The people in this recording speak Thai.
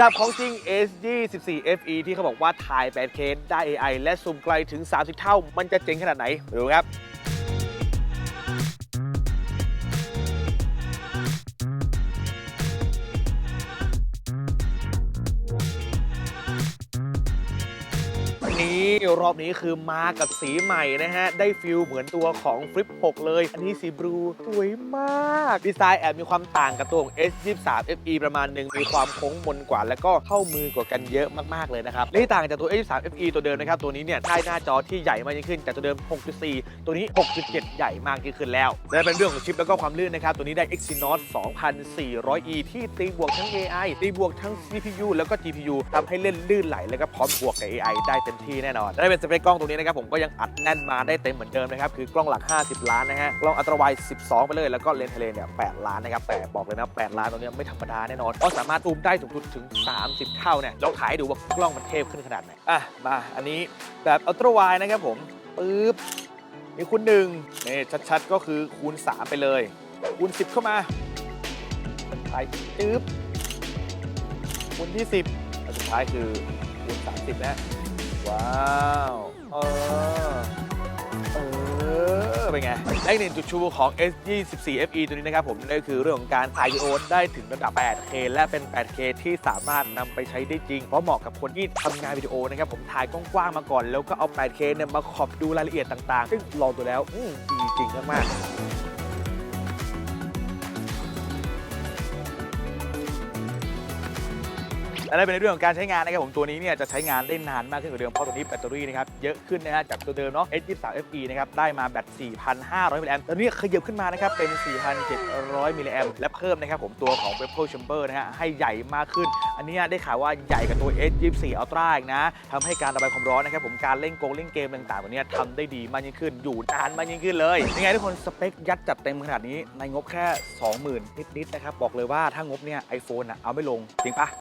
จับของจริง S24 FE ที่เขาบอกว่าถ่าย 8K ได้ AI และซูมไกลถึง 30 เท่า มันจะเจ๋งขนาดไหนไปดูครับ นี่รอบนี้คือมากับสีใหม่นะฮะ ได้ฟิลเหมือนตัวของ Flip 6เลย อันนี้สีบลูสวยมาก ดีไซน์แอบมีความต่างกับตัวของ S23 FE ประมาณหนึ่งมีความโค้งมนกว่า แล้วก็เข้ามือกว่ากันเยอะมากๆเลยนะครับและที่ต่างจากตัว S23 FE ตัวเดิมนะครับ ตัวนี้เนี่ยได้หน้าจอที่ใหญ่มากยิ่งขึ้นจากตัวเดิม 6.4 ตัวนี้ 6.7 ใหญ่มากยิ่งขึ้นแล้ว และเป็นเรื่องของชิปแล้วก็ความลื่นนะครับ ตัวนี้ได้ Exynos 2400E ที่ตีบวกทั้ง AI ตีบวกทั้ง CPU แล้วก็ GPU ทำให้เล่นลื่นไหลแล้วก็พร้อมบวกกับ AI ได้เต็มที่แน่นอนได้เป็นสเปคกล้องตัวนี้นะครับผมก็ยังอัดแน่นมาได้เต็มเหมือนเดิมนะครับคือกล้องหลัก 50 ล้านนะฮะกล้องอัลตราไวด์12 ไปเลย แล้วก็เลนส์ทะเลเนี่ย8ล้านนะครับแต่บอกเลยนะ8ล้านตัวนี้ไม่ธรรมดาแน่นอนเพราะสามารถซูมได้สูงสุดถึง 30 เท่าเนี่ยลองถ่ายดูว่ากล้องมันเทพขึ้นขนาดไหนอะมาอันนี้แบบอัลตราไวด์นะครับผมปึ๊บมีคูณหนึ่งนี่ชัดๆก็คือคูณ 3 ไปเลยคูณ 10 เข้ามาไปปึ๊บคูณที่ 10แล้วสุดท้ายคือคูณ30นะ ว้าว เออ เออ เป็นไงและอีกหนึ่งจุดชูของ S24 FE ตัวนี้นะครับผมนั่นก็คือเรื่องของการถ่ายวิดีโอได้ถึงระดับ 8K และเป็น 8K ที่สามารถนำไปใช้ได้จริง เพราะเหมาะกับคนที่ทำงานวิดีโอนะครับผมถ่ายกว้างๆมาก่อน แล้วก็เอา 8K เนี่ยมาขอบดูรายละเอียดต่างๆ ซึ่งลองดูแล้วอืมดีจริงมากๆ และได้เป็นในเรื่องของการใช้งานนะครับผมตัวนี้เนี่ยจะใช้งานได้นานมากขึ้นกว่าเดิมเพราะตัวนี้แบตเตอรี่นะครับเยอะขึ้นนะฮะจากตัวเดิมเนาะ S23 FE นะครับได้มาแบต 4,500 มิลลิแอมป์ตอนนี้ขยับขึ้นมานะครับเป็น 4,700 มิลลิแอมป์และเพิ่มนะครับผมตัวของ Bezel Chamber นะฮะให้ใหญ่มากขึ้น อันนี้ได้ข่าวว่าใหญ่กว่าตัว S24 Ultra อีกนะทำให้การระบายความร้อนนะครับผมการเล่นโกงเล่นเกมต่างๆตัวเนี้ทำได้ดีมากยิ่งขึ้น อยู่นานมากยิ่งขึ้นเลยยังไงทุกคนสเปคยัดจัดเต็มขนาดนี้ในงบแค่ 20,000 นิดๆนะครับบอกเลยว่าถ้างบเนี่ย iPhone อะเอาไม่ลงจริงปะ